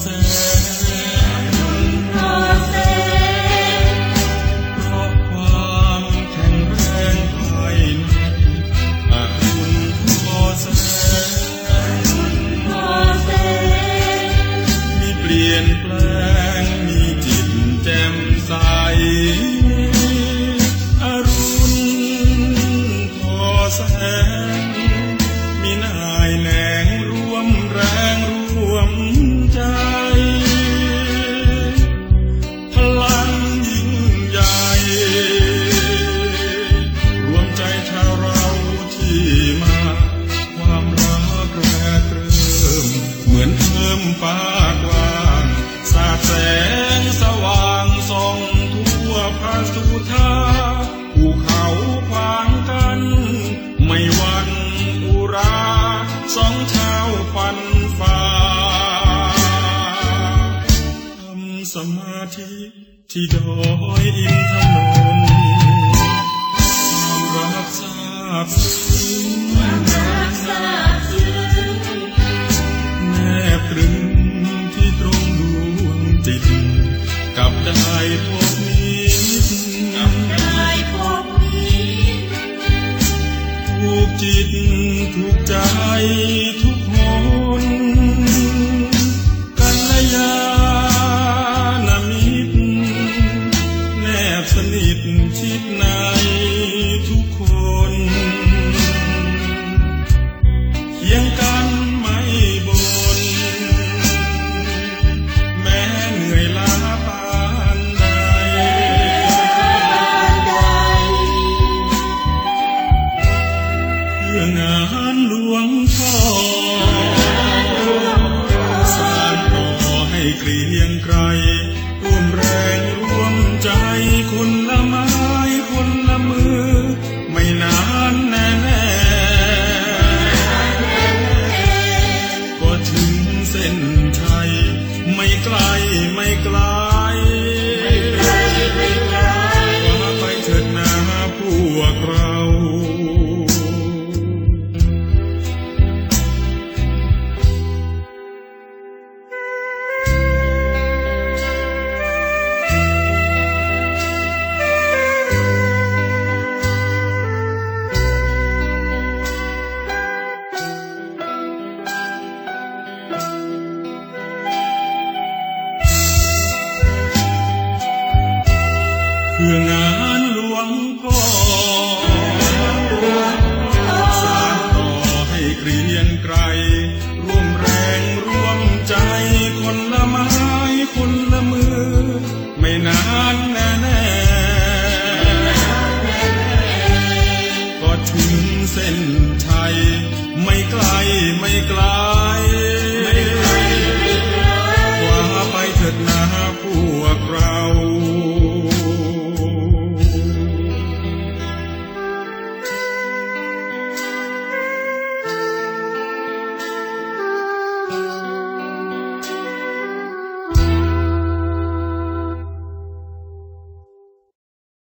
thousand. ฟ้ากว้างสาดแสงสว่างส่องทั่วพระสุธาภูเขาขวางกัน ไม่วันอุราสองเท้าฟันฟ้าทำสมาธิที่ดอยอินทนนท์ จิตถูกใจทุ เส้นชัยไม่ไกลไม่ไกล เพื่องานหลวงพ่อสานต่อให้เกรียงไกรร่วมแรงร่วมใจคนละไม้คนละมือ ไม่นานแน่แน่ก็ถึงเส้นชัยไม่ไกลไม่ไกล